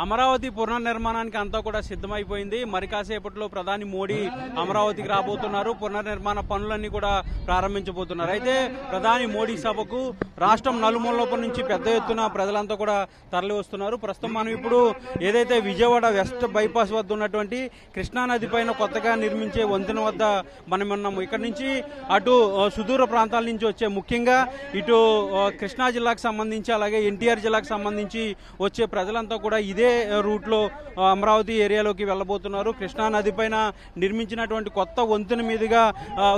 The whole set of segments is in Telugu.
అమరావతి పునర్నిర్మాణానికి అంతా కూడా సిద్ధమైపోయింది. మరి కాసేపట్లో ప్రధాని మోడీ అమరావతికి రాబోతున్నారు. పునర్నిర్మాణ పనులన్నీ కూడా ప్రారంభించబోతున్నారు. అయితే ప్రధాని మోడీ సభకు రాష్ట్రం నలుమూలలోపల నుంచి పెద్ద ఎత్తున ప్రజలంతా కూడా తరలి వస్తున్నారు ప్రస్తుతం మనం ఇప్పుడు ఏదైతే విజయవాడ వెస్ట్ బైపాస్ వద్ద ఉన్నటువంటి కృష్ణానది పైన కొత్తగా నిర్మించే వంతెన వద్ద మనం ఉన్నాము. ఇక్కడ నుంచి అటు సుదూర ప్రాంతాల నుంచి వచ్చే ముఖ్యంగా ఇటు కృష్ణా జిల్లాకు సంబంధించి అలాగే ఎన్టీఆర్ జిల్లాకు సంబంధించి వచ్చే ప్రజలంతా కూడా ఇదే రూట్లో అమరావతి ఏరియాలోకి వెళ్ళబోతున్నారు. కృష్ణా నది పైన నిర్మించినటువంటి కొత్త వంతెన మీదుగా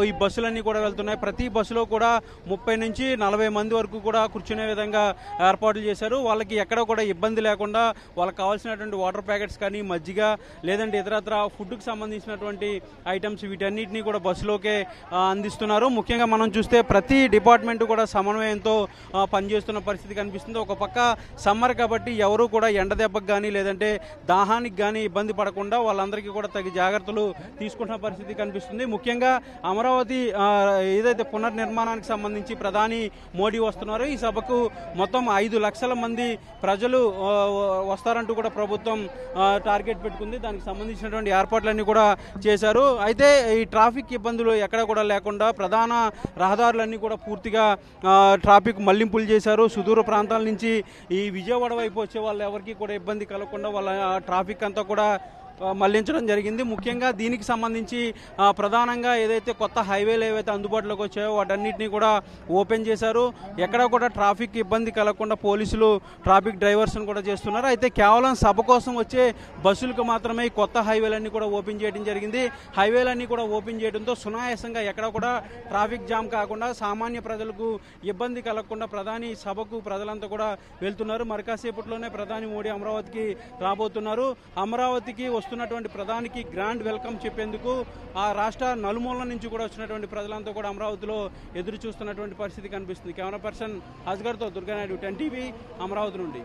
ఈ బస్సులన్నీ కూడా వెళ్తున్నాయి. ప్రతి బస్సులో కూడా ముప్పై నుంచి నలభై మంది వరకు కూడా కూర్చునే విధంగా ఏర్పాట్లు చేశారు. వాళ్ళకి ఎక్కడ కూడా ఇబ్బంది లేకుండా వాళ్ళకి కావాల్సినటువంటి వాటర్ ప్యాకెట్స్ కానీ మజ్జిగ లేదంటే ఇతరత్ర ఫుడ్కి సంబంధించినటువంటి ఐటమ్స్ వీటన్నిటిని కూడా బస్సులోకే అందిస్తున్నారు. ముఖ్యంగా మనం చూస్తే ప్రతి డిపార్ట్మెంట్ కూడా సమన్వయంతో పనిచేస్తున్న పరిస్థితి కనిపిస్తుంది. ఒక పక్క సమ్మర్ కాబట్టి ఎవరు కూడా ఎండ దెబ్బకు కానీ లేదంటే దాహానికి కానీ ఇబ్బంది పడకుండా వాళ్ళందరికీ కూడా తగిన జాగ్రత్తలు తీసుకుంటున్న పరిస్థితి కనిపిస్తుంది. ముఖ్యంగా అమరావతి ఏదైతే పునర్నిర్మాణానికి సంబంధించి ప్రధాని మోడీ వస్తున్నారు ఈ సభకు మొత్తం ఐదు లక్షల మంది ప్రజలు వస్తారంటూ కూడా ప్రభుత్వం టార్గెట్ పెట్టుకుంది. దానికి సంబంధించినటువంటి ఏర్పాట్లన్నీ కూడా చేశారు. అయితే ఈ ట్రాఫిక్ ఇబ్బందులు ఎక్కడ కూడా లేకుండా ప్రధాన రహదారులన్నీ కూడా పూర్తిగా ట్రాఫిక్ మళ్ళింపులు చేశారు. సుదూర ప్రాంతాల నుంచి ఈ విజయవాడ వైపు వచ్చే వాళ్ళు ఎవరికి కూడా ఇబ్బంది కలగకుండా వాళ్ళ ఆ, ట్రాఫిక్ అంతా కూడా మళ్ళించడం జరిగింది. ముఖ్యంగా దీనికి సంబంధించి ప్రధానంగా ఏదైతే కొత్త హైవేలు ఏవైతే అందుబాటులోకి వచ్చాయో వాటన్నిటిని కూడా ఓపెన్ చేశారు. ఎక్కడ కూడా ట్రాఫిక్ ఇబ్బంది కలగకుండా పోలీసులు ట్రాఫిక్ డ్రైవర్స్ని కూడా చేస్తున్నారు. అయితే కేవలం సభ కోసం వచ్చే బస్సులకు మాత్రమే ఈ కొత్త హైవేలన్నీ కూడా ఓపెన్ చేయడం జరిగింది. హైవేలన్నీ కూడా ఓపెన్ చేయడంతో సునాయాసంగా ఎక్కడ కూడా ట్రాఫిక్ జామ్ కాకుండా సామాన్య ప్రజలకు ఇబ్బంది కలగకుండా ప్రధాని సభకు ప్రజలంతా కూడా వెళ్తున్నారు. మరికాసేపట్లోనే ప్రధాని మోడీ అమరావతికి రాబోతున్నారు. అమరావతికి వస్తున్నటువంటి ప్రధానికి గ్రాండ్ వెల్కమ్ చెప్పేందుకు ఆ రాష్ట్ర నలుమూలల నుంచి కూడా వచ్చినటువంటి ప్రజలంతా కూడా అమరావతిలో ఎదురు చూస్తున్నటువంటి పరిస్థితి కనిపిస్తుంది. కెమెరా పర్సన్ అస్గర్తో దుర్గానాయుడు టెన్ టీవీ అమరావతి నుండి.